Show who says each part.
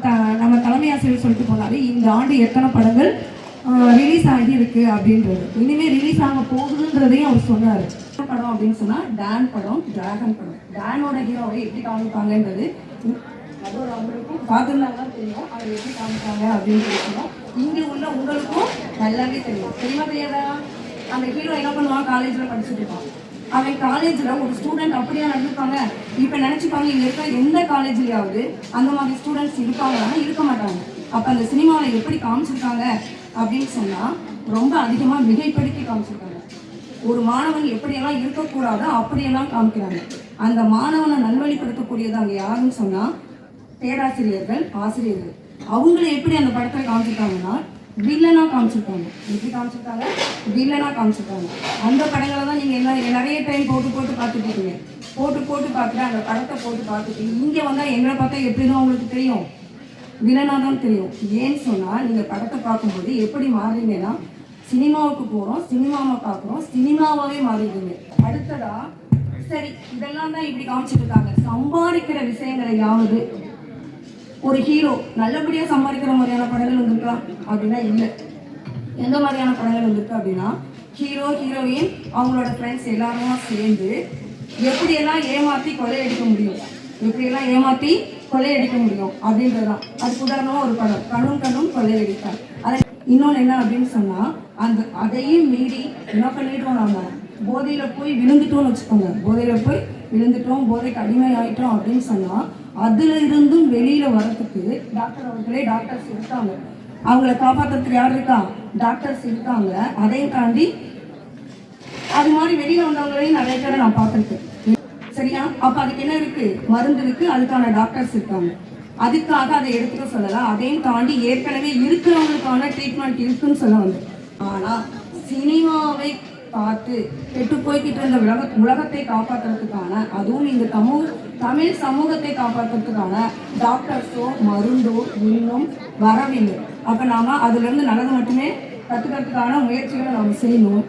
Speaker 1: த- நம்ம தலைமை ஆசிரியர் சொல்லிட்டு போனாலே இந்த ஆண்டு எத்தனை படங்கள் ரிலீஸ் ஆகி இருக்கு அப்படின்றது. இனிமே ரிலீஸ் ஆக போகுதுன்றதையும் அவர் சொன்னார். படம் அப்படின்னு சொன்னால் டேன் படம் டிராகன் படம். டேனோட ஹீரோவை எப்படி காமிப்பாங்கன்றது. அவங்களுக்கும் பார்த்துருந்தாங்க தெரியும். அவர் எப்படி காமிப்பாங்க அப்படின்னு சொல்லி இங்கே உள்ள உங்களுக்கும் நல்லாவே தெரியும். தெரியுமா தெரியாதா? அந்த ஹீரோ என்ன பண்ணுவான்? காலேஜ்ல படிச்சுட்டு இருப்பான். அவன் காலேஜில் ஒரு ஸ்டூடெண்ட் அப்படியே நடந்துப்பாங்க இப்போ நினச்சிப்பாங்க இங்கே இருக்க எந்த காலேஜ்லேயாவது அந்த மாதிரி ஸ்டூடெண்ட்ஸ் இருப்பாங்கன்னா இருக்க மாட்டாங்க. அப்போ அந்த சினிமாவில் எப்படி காமிச்சிருக்காங்க அப்படின்னு சொன்னால் ரொம்ப அதிகமாக மிகைப்படுத்தி காமிச்சிருக்காங்க. ஒரு மாணவன் எப்படியெல்லாம் இருக்கக்கூடாதோ அப்படியெல்லாம் காமிக்கிறாங்க. அந்த மாணவனை நல்வழிப்படுத்தக்கூடியது அங்கே யாருன்னு சொன்னால் பேராசிரியர்கள் ஆசிரியர்கள். அவங்கள எப்படி அந்த படத்தில் காமிச்சிருக்காங்கன்னா வில்லனா காமிச்சிருக்காங்க. எப்படி காமிச்சிருக்காங்க? வில்லனா காமிச்சிருக்காங்க. அந்த படங்களை தான் நீங்கள் எல்லாம் நிறைய டைம் போட்டு போட்டு பார்த்துட்டு இருக்கீங்க போட்டு போட்டு பார்க்குறேன் அந்த படத்தை போட்டு பார்த்துட்டு. இங்கே வந்தால் எங்களை பார்த்தா எப்படி தான் உங்களுக்கு தெரியும்? வில்லனா தான் தெரியும். ஏன்னு சொன்னால் நீங்கள் படத்தை பார்க்கும்போது எப்படி மாறுறீங்கன்னா சினிமாவுக்கு போகிறோம் சினிமாவை பார்க்குறோம் சினிமாவாகவே மாறிடுங்க அடுத்ததா சரி இதெல்லாம் தான் இப்படி காமிச்சிட்டு இருக்காங்க. சம்பாதிக்கிற விஷயங்களையாவது ஒரு ஹீரோ நல்லபடியாக சம்பாதிக்கிற மாதிரியான படங்கள் வந்திருக்கா அப்படின்னா இல்லை. எந்த மாதிரியான படங்கள் வந்திருக்கு அப்படின்னா ஹீரோ ஹீரோயின் அவங்களோட ஃப்ரெண்ட்ஸ் எல்லாருமா சேர்ந்து எப்படியெல்லாம் ஏமாத்தி கொள்ளையடிக்க முடியும்? எப்படியெல்லாம் ஏமாத்தி கொள்ளையடிக்க முடியும்? அப்படின்றதுதான். அதுக்கு உதாரணமா ஒரு படம். கண்ணும் கண்ணும் கொள்ளையடித்தார் அதை இன்னொன்று என்ன அப்படின்னு சொன்னா அந்த அதையும் மீறி என்ன பண்ணிட்டோம் நாம? போதையில போய் விழுந்துட்டோம்னு வச்சுக்கோங்க. போதையில போய் விழுந்துட்டோம். போதைக்கு அடிமை ஆயிட்டோம் அப்படின்னு சொன்னா அதுல இருந்தும் வெளியில வரதுக்கு டாக்டர் அவர்களே டாக்டர்ஸ் இருக்காங்க அவங்கள காப்பாற்றுறதுக்கு யார் இருக்கா? டாக்டர்ஸ் இருக்காங்க அதையும் தாண்டி அது மாதிரி வெளியில வந்தவங்களையும் நிறைய பேரை நான் பார்த்துருக்கேன். சரியா? அப்ப அதுக்கு என்ன இருக்கு? மருந்து இருக்கு அதுக்கான டாக்டர்ஸ் இருக்காங்க. அதுக்காக அதை எடுத்துக்க சொல்லலாம் அதையும் தாண்டி ஏற்கனவே இருக்கிறவங்களுக்கான ட்ரீட்மெண்ட் இருக்குன்னு சொல்ல வந்து ஆனா சினிமாவை பார்த்து கெட்டு போய்கிட்டு இருந்த உலக உலகத்தை காப்பாற்றுறதுக்கான அதுவும் இந்த சமூக தமிழ் சமூகத்தை காப்பாற்றுறதுக்கான டாக்டர்ஸோ மருந்தோ இன்னும் வரவில்லை. அப்போ நாம அதுலேருந்து நல்லது மட்டுமே கற்றுக்கிறதுக்கான முயற்சிகளை நாம் செய்யணும்.